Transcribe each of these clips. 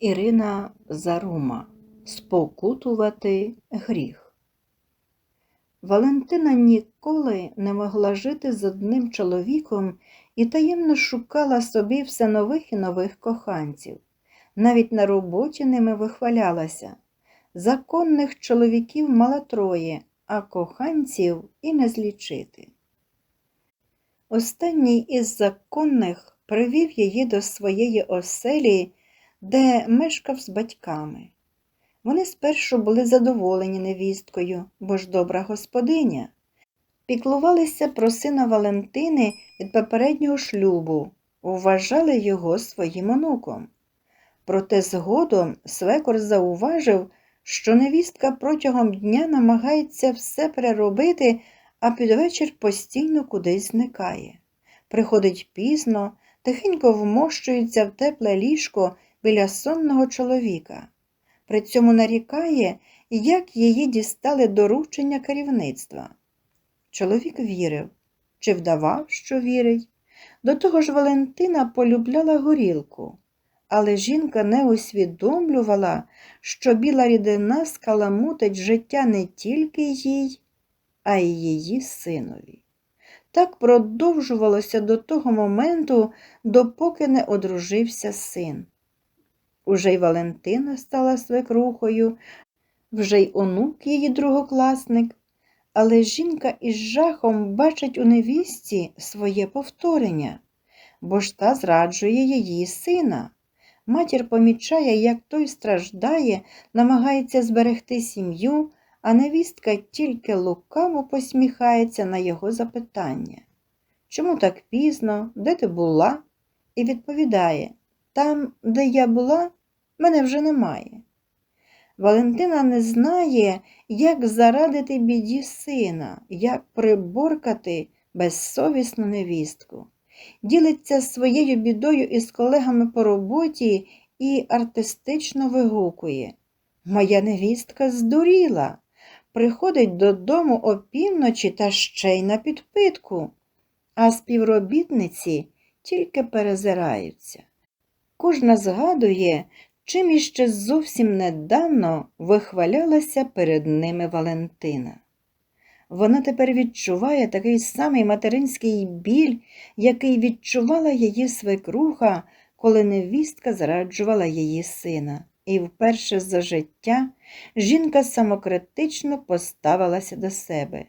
Ірина Зарума Спокутувати гріх. Валентина ніколи не могла жити з одним чоловіком і таємно шукала собі все нових і нових коханців. Навіть на роботі ними вихвалялася. Законних чоловіків мала троє, а коханців і не злічити. Останній із законних привів її до своєї оселі, де мешкав з батьками. Вони спершу були задоволені невісткою, бо ж добра господиня. Піклувалися про сина Валентини від попереднього шлюбу, вважали його своїм онуком. Проте згодом свекор зауважив, що невістка протягом дня намагається все переробити, а під вечір постійно кудись зникає. Приходить пізно, тихенько вмощується в тепле ліжко біля сонного чоловіка. При цьому нарікає, як її дістали доручення керівництва. Чоловік вірив чи вдавав, що вірить. До того ж Валентина полюбляла горілку, але жінка не усвідомлювала, що біла рідина скаламутить життя не тільки їй, а й її синові. Так продовжувалося до того моменту, допоки не одружився син. Уже й Валентина стала свекрухою, вже й онук її другокласник, але жінка із жахом бачить у невісті своє повторення, бо ж та зраджує її сина. Матір помічає, як той страждає, намагається зберегти сім'ю, а невістка тільки лукаво посміхається на його запитання. Чому так пізно, де ти була? І відповідає там, де я була, мене вже немає. Валентина не знає, як зарадити біді сина, як приборкати безсовісну невістку. Ділиться своєю бідою із колегами по роботі і артистично вигукує. Моя невістка здуріла, приходить додому опівночі та ще й на підпитку, а співробітниці тільки перезираються. Кожна згадує, чим іще зовсім недавно вихвалялася перед ними Валентина. Вона тепер відчуває такий самий материнський біль, який відчувала її свекруха, коли невістка зраджувала її сина. І вперше за життя жінка самокритично поставилася до себе,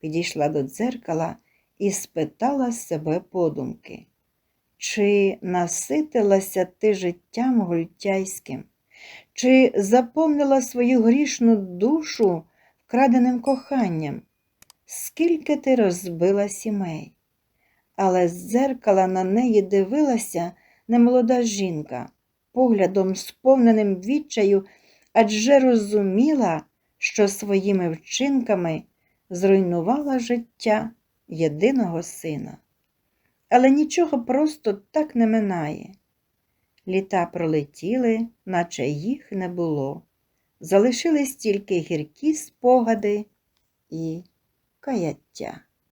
підійшла до дзеркала і спитала себе подумки. Чи наситилася ти життям гультяйським, чи заповнила свою грішну душу вкраденим коханням? Скільки ти розбила сімей? Але з дзеркала на неї дивилася немолода жінка, поглядом сповненим відчаю, адже розуміла, що своїми вчинками зруйнувала життя єдиного сина але нічого просто так не минає. Літа пролетіли, наче їх не було. Залишились тільки гіркі спогади і каяття.